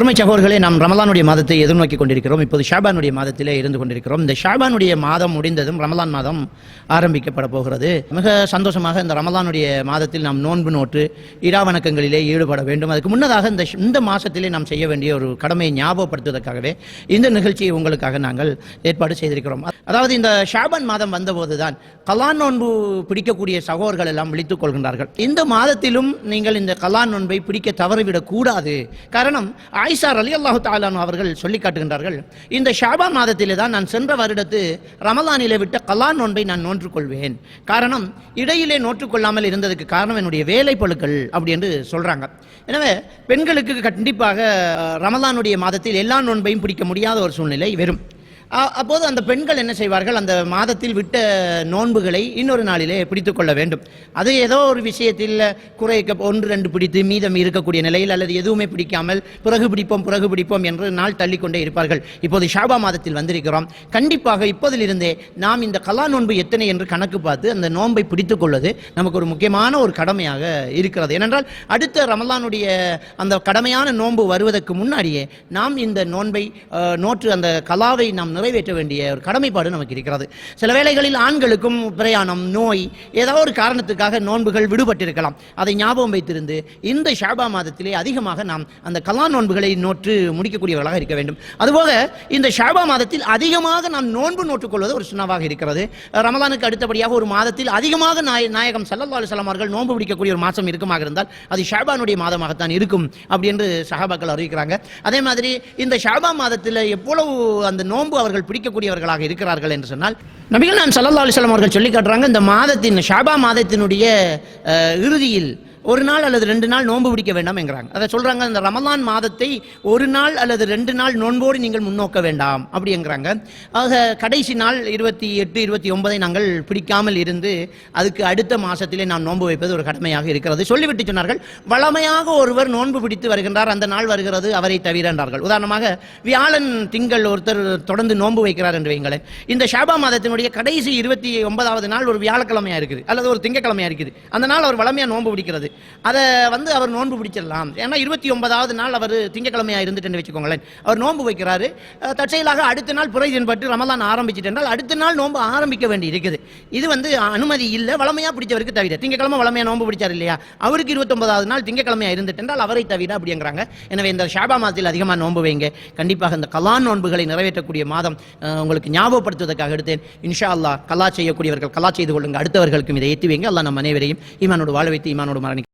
அருமை சகோதரர்களே நாம் ரமலானுடைய மாதத்தை எதிர்நோக்கி கொண்டிருக்கிறோம். இப்போது ஷாபானுடைய மாதத்திலே இருந்து கொண்டிருக்கிறோம். இந்த ஷாபானுடைய மாதம் முடிந்ததும் ரமலான் மாதம் ஆரம்பிக்கப்பட போகிறது. மிக சந்தோஷமாக இந்த ரமலானுடைய மாதத்தில் நாம் நோன்பு நோட்டு இரா வணக்கங்களிலே ஈடுபட வேண்டும். அதுக்கு முன்னதாக இந்த இந்த மாதத்திலே நாம் செய்ய வேண்டிய ஒரு கடமையை ஞாபகப்படுத்துவதற்காகவே இந்த நிகழ்ச்சியை உங்களுக்காக நாங்கள் ஏற்பாடு செய்திருக்கிறோம். அதாவது இந்த ஷாபான் மாதம் வந்தபோது தான் கலான் நோன்பு பிடிக்கக்கூடிய சகோதரர்கள் எல்லாம் விழித்துக் கொள்கின்றார்கள். இந்த மாதத்திலும் நீங்கள் இந்த கலான் நோன்பை பிடிக்க தவறிவிடக் கூடாது காரணம் ஆயிஷா அலி அல்லாஹு தாலான் அவர்கள் சொல்லி காட்டுகின்றார்கள் இந்த ஷாபா மாதத்திலே தான் நான் சென்ற வருடத்து ரமலானிலே விட்ட கலா நோன்பை நான் நோற்றுக்கொள்வேன் காரணம் இடையிலே நோற்றுக்கொள்ளாமல் இருந்ததுக்கு காரணம் என்னுடைய வேலை பழுக்கள் அப்படி என்று சொல்றாங்க. எனவே பெண்களுக்கு கண்டிப்பாக ரமலானுடைய மாதத்தில் எல்லா நோன்பையும் பிடிக்க முடியாத ஒரு சூழ்நிலை வரும். அப்போது அந்த பெண்கள் என்ன செய்வார்கள்? அந்த மாதத்தில் விட்ட நோன்புகளை இன்னொரு நாளிலே பிடித்து கொள்ள வேண்டும். அது ஏதோ ஒரு விஷயத்தில் குறைக்க ஒன்று ரெண்டு பிடித்து மீதம் இருக்கக்கூடிய நிலையில் அல்லது எதுவுமே பிடிக்காமல் பிறகு பிடிப்போம் பிறகு பிடிப்போம் என்று நாள் தள்ளிக்கொண்டே இருப்பார்கள். இப்போது ஷாபா மாதத்தில் வந்திருக்கிறோம். கண்டிப்பாக இப்போதிலிருந்தே நாம் இந்த கலா நோன்பு எத்தனை என்று கணக்கு பார்த்து அந்த நோன்பை பிடித்துக் கொள்வது நமக்கு ஒரு முக்கியமான ஒரு கடமையாக இருக்கிறது. ஏனென்றால் அடுத்த ரமலானுடைய அந்த கடமையான நோன்பு வருவதற்கு முன்னாடியே நாம் இந்த நோன்பை நோற்று அந்த கலாவை நாம் நிறைவேற்ற வேண்டிய ஒரு கடமைப்பாடு நமக்கு இருக்கிறது. சில வேளைகளில் ஆண்களுக்கும் பிரயாணம் நோய் ஏதோ ஒரு காரணத்துக்காக நோன்புகள் விடுபட்டிருக்கலாம். அதை ஞாபகம் வைத்திருந்து இந்த ஷாபா மாதத்திலே அதிகமாக நாம் அந்த கலா நோன்புகளை நோற்று முடிக்கக்கூடியவர்களாக இருக்க வேண்டும். அதுபோக இந்த ஷாபா மாதத்தில் அதிகமாக நாம் நோன்பு நோற்றுக்கொள்வது ஒரு சுண்ணாவாக இருக்கிறது. ரமலானுக்கு அடுத்தபடியாக ஒரு மாதத்தில் அதிகமாக நாய நாயகம் சல்லல்லா அலுவலாம் அவர்கள் நோன்பு பிடிக்கக்கூடிய ஒரு மாதம் இருக்குமாக இருந்தால் அது ஷாபானுடைய மாதமாகத்தான் இருக்கும் அப்படி என்று சஹாபாக்கள் அறிவிக்கிறாங்க. அதே மாதிரி இந்த ஷாபா மாதத்தில் எவ்வளவு அந்த நோன்பு அவர் அவர்கள் பிடிக்கக்கூடியவர்களாக இருக்கிறார்கள் என்று சொன்னால் நபிகள் நான் சல்லா அலுவலாம் அவர்கள் சொல்லி காட்டுறாங்க இந்த மாதத்தின் ஷாபா மாதத்தினுடைய இறுதியில் ஒரு நாள் அல்லது ரெண்டு நாள் நோன்பு பிடிக்க வேண்டாம் என்கிறாங்க. அதை சொல்கிறாங்க இந்த ரமலான் மாதத்தை ஒரு நாள் அல்லது ரெண்டு நாள் நோன்போடு நீங்கள் முன்னோக்க வேண்டாம் அப்படிங்கிறாங்க ஆக கடைசி நாள் இருபத்தி எட்டு இருபத்தி ஒன்பதை நாங்கள் பிடிக்காமல் இருந்து அதுக்கு அடுத்த மாதத்திலே நாம் நோன்பு வைப்பது ஒரு கடமையாக இருக்கிறது. சொல்லிவிட்டு சொன்னார்கள் வளமையாக ஒருவர் நோன்பு பிடித்து வருகின்றார் அந்த நாள் வருகிறது அவரை தவிர என்றார்கள் உதாரணமாக வியாழன் திங்கள் ஒருத்தர் தொடர்ந்து நோன்பு வைக்கிறார் என்று வைங்களேன் இந்த ஷாபா மாதத்தினுடைய கடைசி இருபத்தி ஒன்பதாவது நாள் ஒரு வியாழக்கிழமையா இருக்குது அல்லது ஒரு திங்கக்கிழமையா இருக்குது. அந்த நாள் அவர் வளமையாக நோன்பு பிடிக்கிறது. அதை வந்து அவர் நோன்பு பிடிச்சிடலாம். ஏன்னா இருபத்தி ஒன்பதாவது நாள் அவர் திங்கக்கிழமையா இருந்துட்டு வச்சுக்கோங்களேன். அவர் நோன்பு வைக்கிறாரு. தற்செயலாக அடுத்த நாள் புரை தென்பட்டு ரமலான் ஆரம்பிச்சிட்டென்றால் அடுத்த நாள் நோன்பு ஆரம்பிக்க வேண்டி இருக்குது இது வந்து அனுமதி இல்லை. வளமையா பிடிச்சவருக்கு தவிர திங்கக்கிழமை வளமையா நோன்பு பிடிச்சார் இல்லையா? அவருக்கு இருபத்தொன்பதாவது நாள் திங்கக்கிழமையா இருந்துட்டென்றால் அவரை தவிர அப்படிங்கிறாங்க எனவே இந்த ஷாபா மாதத்தில் அதிகமாக நோன்பு வைங்க. கண்டிப்பாக இந்த கலான் நோன்புகளை நிறைவேற்றக்கூடிய மாதம் உங்களுக்கு ஞாபகப்படுத்துவதற்காக எடுத்தேன். இன்ஷா அல்லாஹ் கலா செய்யக்கூடியவர்கள் கலா செய்து கொள்ளுங்க. அடுத்தவர்களுக்கும் இதை ஏற்றி வைங்க. அல்லா நம் அனைவரையும் ஈமானோடு வாழ வைத்து ஈமானோடு மரணி